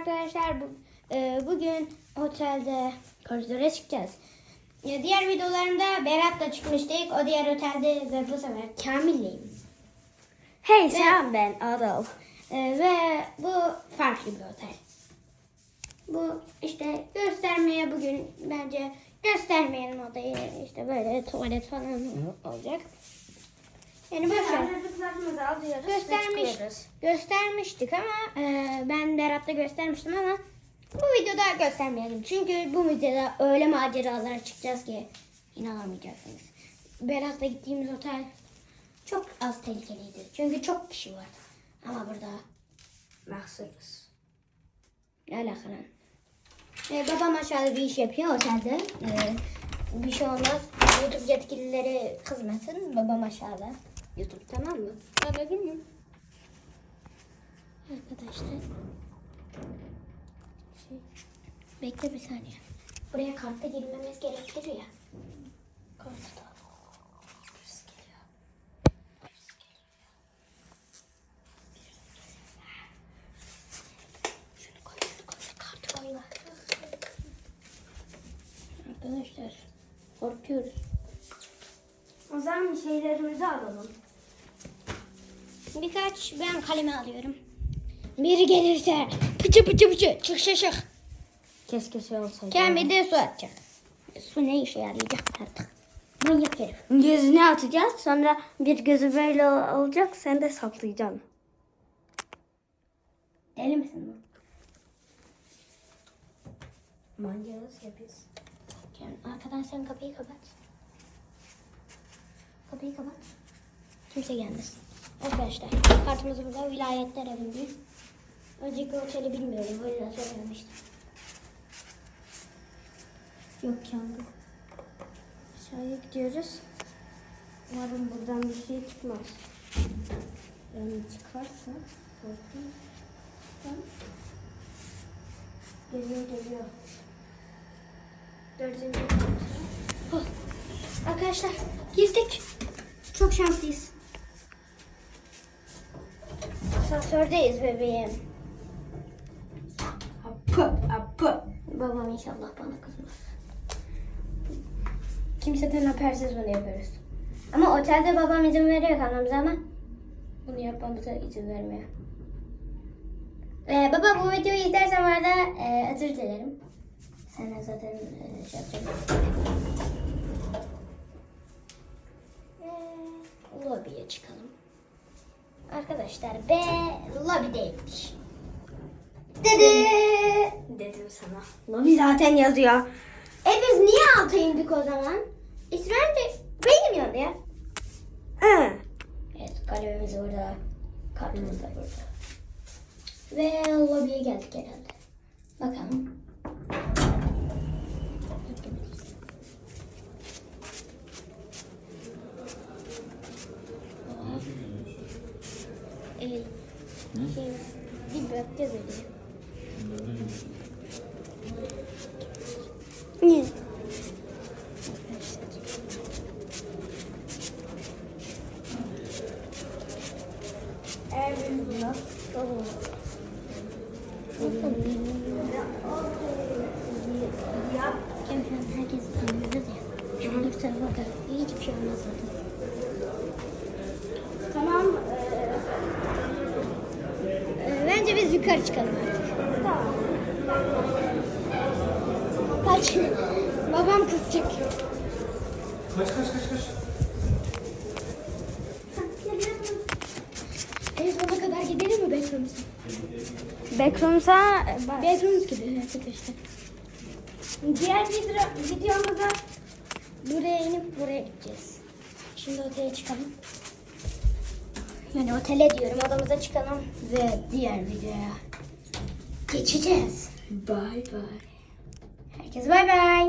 Arkadaşlar bu, e, bugün otelde koridora çıkacağız. Ya diğer videolarımda Berat'la çıkmıştık. O diğer otelde ve bu sefer Kamil'leyim. Hey sen ben Adolf. E, ve bu farklı bir otel. Bu işte göstermeye bugün bence göstermeyelim odayı. İşte böyle tuvalet falan olacak. Yani boş ver. Hazırlıklarımızı alıyoruz Göstermiş, ve çıkıyoruz. göstermiştik ama e, ben Berat'ta göstermiştim ama bu videoda göstermeyelim. Çünkü bu videoda öyle maceralara çıkacağız ki inanamayacaksınız. Berat'la gittiğimiz otel çok az tehlikeliydi. Çünkü çok kişi var. Ama burada Mahsuruz. ne alakalı? E, babam aşağıda bir iş yapıyor otelde. E, bir şey olmaz. YouTube yetkilileri kızmasın. Babam aşağıda. YouTube tamam mı? Anladın mı? Arkadaşlar. Şey, bekle bir saniye. Buraya kartla girmemiz gerekir ya. Koy. Arkadaşlar korkuyoruz. O zaman şeylerimizi alalım. Birkaç ben kalemi alıyorum. Biri gelirse pıçı pıçı pıçı çık çık çık. Keşke şey olsaydı. Kendi de su atacak. Su ne işe yarayacak artık. Manyak herif. Gözüne atacağız. Sonra bir gözü böyle ol- olacak. Sen de saplayacaksın. Deli misin bu? Manyağız ya biz. Gel, Arkadan sen kapıyı kapat. Kapıyı kapat. Kimse gelmesin. Arkadaşlar kartımız burada. Vilayetler evinde. Önceki oteli bilmiyorum. O yüzden söylememiştim. Yok yangın. Aşağıya gidiyoruz. Umarım buradan bir şey çıkmaz. Yani çıkarsa korkunç. Geliyor geliyor. Dördüncü Oh. Arkadaşlar girdik. Çok şanslıyız. Asansördeyiz bebeğim. Apı apı. Babam inşallah bana kızmaz. Kimseden habersiz bunu yapıyoruz. Ama otelde babam izin veriyor kalmamıza ama bunu yapmamıza izin vermiyor. Ee, baba bu videoyu izlersen var da e, özür dilerim. Sen zaten e, şey yapacaksın. Ee, lobiye çıkalım. Arkadaşlar B lobideymiş. Dede. Dedim sana. Lobi zaten yazıyor. E biz niye alta indik o zaman? İsrail de benim yanında ya. Hı. Evet kalemimiz orada. Kartımız da burada. Ve lobiye geldik herhalde. Bakalım. Ee, şey, bir bakacağız öyle. An herkes tanıyoruz ya. Bir tarafa da hiçbir şey olmaz zaten. Tamam. Ee, bence biz yukarı çıkalım artık. Tamam. Kaç. Babam kızacak. Kaç kaç kaç kaç. En sona kadar gidelim mi Backrooms'a? Backrooms'a Backrooms gidelim arkadaşlar. Diğer video, videomuzda buraya inip buraya gideceğiz. Şimdi otele çıkalım. Yani otele diyorum odamıza çıkalım ve diğer videoya geçeceğiz. Bye bye. Herkes bay bay.